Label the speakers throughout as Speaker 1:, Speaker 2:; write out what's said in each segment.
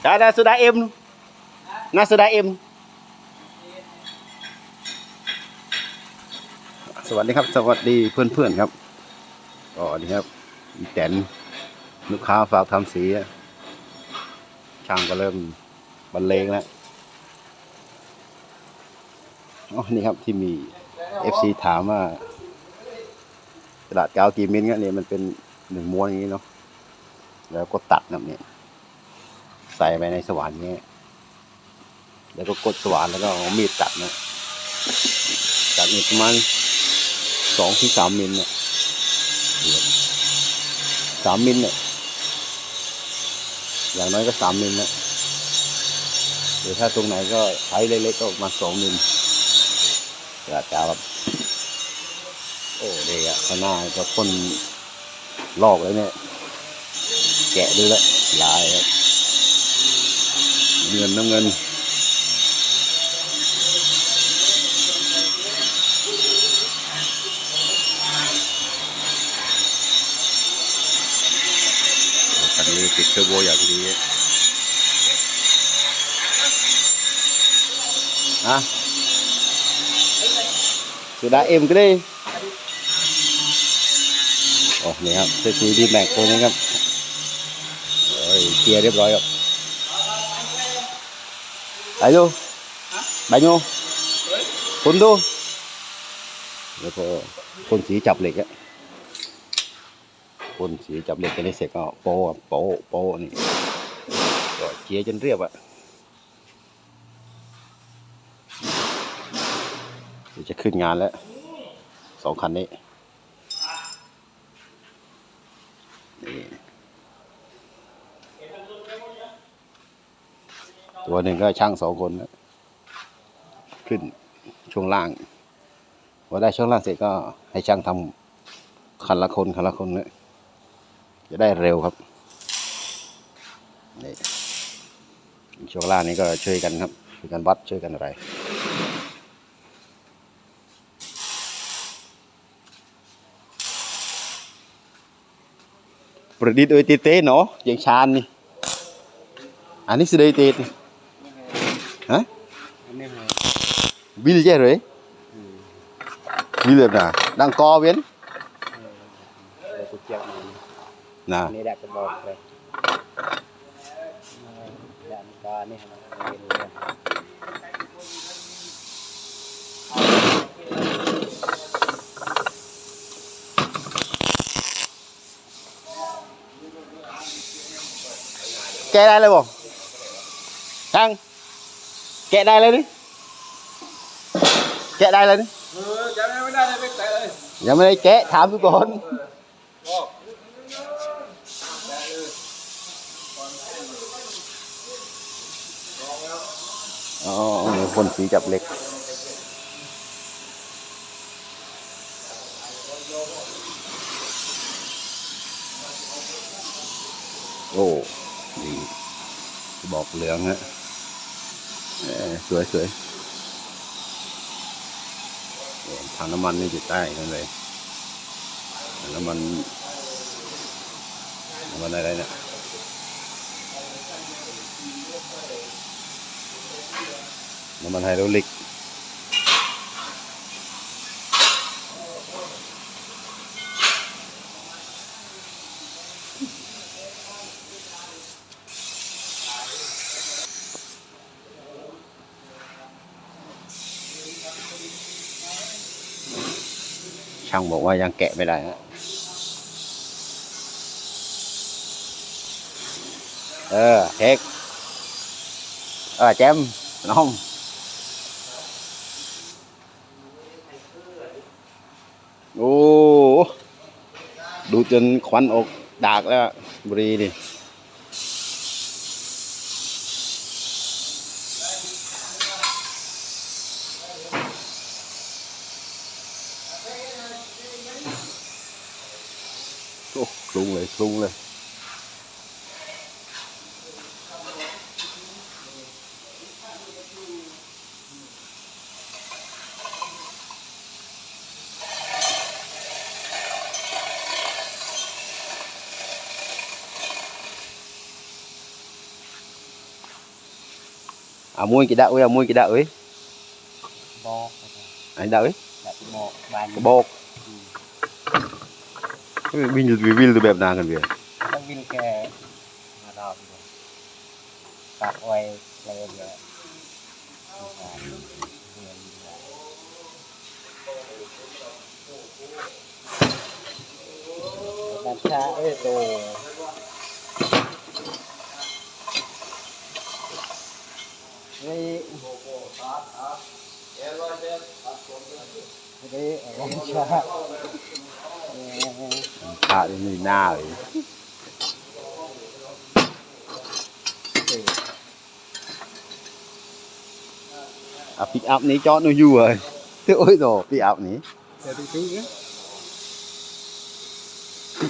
Speaker 1: Ada sudah M. Nah sudah M. สวัสดีครับ สวัสดีเพื่อนๆครับอ๋อนี่ครับอีแตนลูกค้าฝากทำสีช่างก็เริ่มบรรเลงแล้วอ๋อนี่ครับที่มี FC ถามว่ากระดาษกาวกี่มิลเนี่ยมันเป็นหนึ่งม้วนอย่างนี้เนาะแล้วก็ตัดนะเนี่ย ใส่ไปในสว่านเงี้ยแล้วก็กดสว่านแล้วก็เอามีดตัดนะตัดนี่ประมาณสองถึงสามมิลเนี่ยสามมิลเนี่ยอย่างน้อยก็สามมิลนะหรือถ้าตรงไหนก็ใช้เล็กๆก็มาสองมิลกระดากาวครับโอ้เด็กอะข้างหน้าก็พ่นลอกเลยเนี่ย แกะดูแล้วลายครับ เงินน้ำเงิน คันนี้ติดเทอร์โบอย่างดีอะสุดาเอ็มก็ได้โอ้นี่ครับเซซีดีแม็กตัวนี้ครับโอ้ยเคลียร์เรียบร้อยครับ Đấy vô Đánh vô Phun vô แล้วก็พ่นสีจับเหล็กอะพ่นสีจับเหล็กกันนี้เสร็จก็โปะโปะโปะนี่ก็เจียจนเรียบอะเดี๋ยวจะขึ้นงานแล้วสองคันนี้นี่ ตัวหนึ่งก็ช่างสองคน ขึ้นช่วงล่างพอได้ช่วงล่างเสร็จก็ให้ช่างทำคันละคนคันละคนเนี่ยจะได้เร็วครับนี่ช่วงล่างนี้ก็ช่วยกันครับช่วยกันวัดช่วยกันอะไรประดิษฐ์โดยตีเต้เนาะอย่าง Bill chứ rồi Bill là đang co biến nè. Kè đây lên
Speaker 2: không thằng, kè
Speaker 1: đây lên đi. แกะได้
Speaker 2: เลยนี่
Speaker 1: เอ
Speaker 2: อยังไม่ได้เล
Speaker 1: ยไม่แตะเลยยังไม่
Speaker 2: ได้แกะถาม
Speaker 1: ทุกคนอกอ๋อคนสีจับเล็กโอ้ดีบอกเหลืองฮะสวยสวยโอ้ ถังน้ำมันนี่อยู่ใต้นั่นเลยถังน้ำมันน้ำมันอะไรเนี่ยน้ำมันไฮดรอลิก ช่างบอกว่ายังแกะไม่ได้ฮะเออเทคเออแจมน้องโอ้ดูจนควันออกดากแล้ว บุรีดิ อ้คลุ้งเลยคลุ้งเลยโ à mua cái đạo ơi à mua cái đạo ấy
Speaker 2: บอก
Speaker 1: anh đạo ấy
Speaker 2: แบบบอกบาน
Speaker 1: cái bột Vin vì Vin từ bẹp nào cần việc
Speaker 2: ต้องวินแกมารอบเดียวฝากไว้เลยเดียวดันชาเอ้ยโตนี่ นี่ดันชาเอ่อ
Speaker 1: hạ đến người na rồi à pick up này cho nó vui rồi thế ôi rồi pick up này
Speaker 2: เดี๋ยวดูสิ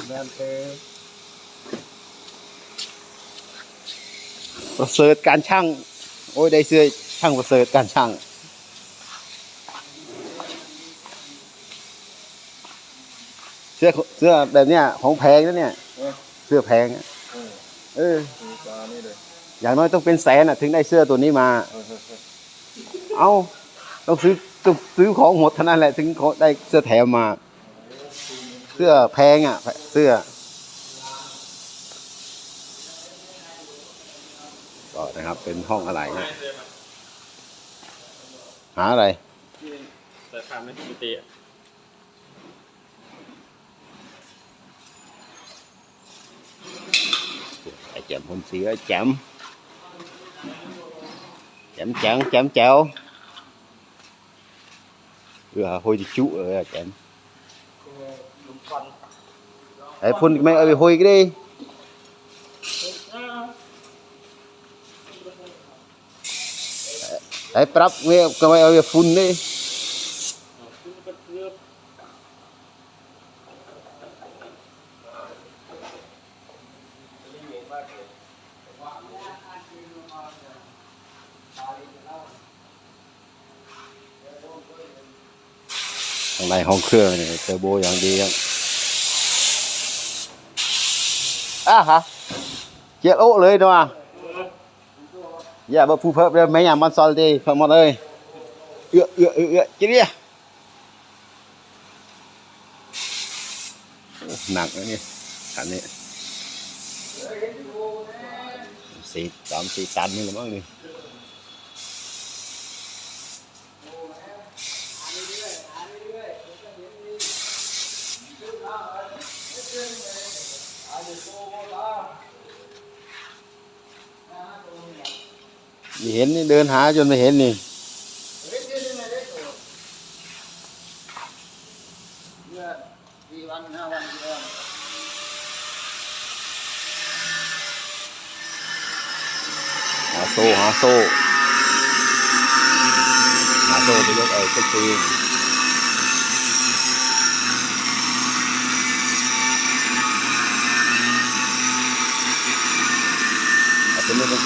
Speaker 2: แมนเตอร์
Speaker 1: ประเสริฐการช่าง โอ้ยได้เสื้อช่างประเสริฐการช่าง สื้อเสื้อแบบเนี้ยของแพงนะเนี่ยเสื้อแพงอะเอออย่างน้อยต้องเป็นแสนอะ ถึงได้เสื้อตัวนี้มาเอาต้องซื้อต้องซื้อของหมดเท่านั้นแหละ ถึงเขาได้เสื้อแถมมา เสื้อแพงอะ เสื้อ ก็นะครับ เป็นห้องอะไรนะหาอะไร
Speaker 3: แต่ทำไม่ปกติอะ
Speaker 1: ไอ้แจมคนเสียแจมแจมแจมแจมแจวเรือ hôi thì chú rồi à chém Đấy, phun mày ơi hôi cái đi Đấy, prap mày mày ơi phun đi ข้างในห้องเครื่องเนี่ยเทอร์โบอย่างดีครับอะฮะเจี๊ยโอ้เลยด้วยอย่ามาพูดเพิ่มเลยไม่อยากมันซอลดีเพิ่มหมดเลยเอื้อเอื้อเอื้อเอื้อจีเนี่ยโอ้หนักนะเนี่ยคันนี้สี่สามสี่ตันนี่หรือมั้งนี่ เห็นนี่เดินหาจนไม่เห็นนี่หาโซ่หาโซ่หาโซ่ไปยกเอ้ก็คืนอ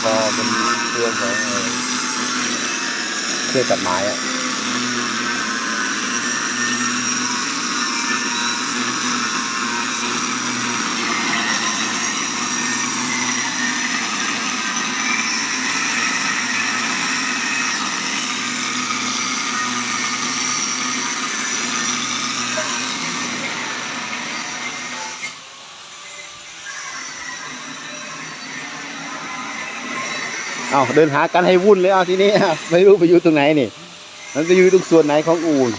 Speaker 1: ไม่เป็นคอเป็นเครื่องของเครื่องตัดไม้อะ เอาเดินหากันให้วุ่นเลยเอาทีนี้ไม่รู้ไปอยู่ตรงไหนนี่ มันไปอยู่ตรงส่วนไหนของอูน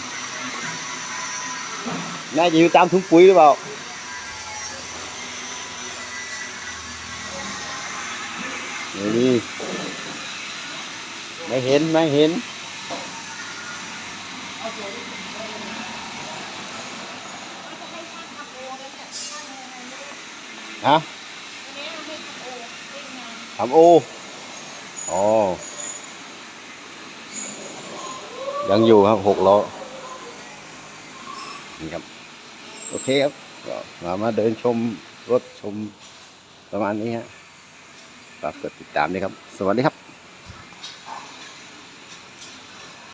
Speaker 1: น่าจะอยู่ตามถุงปุ๋ยหรือเปล่านี่ไม่เห็นไม่เห็นฮะทำโอ อ๋อ ยังอยู่ครับหกล้อ นี่ครับ โอเคครับก็มามาเดินชมรถชมประมาณนี้ฮะฝากกดติดตามด้วยครับ สวัสดีครับ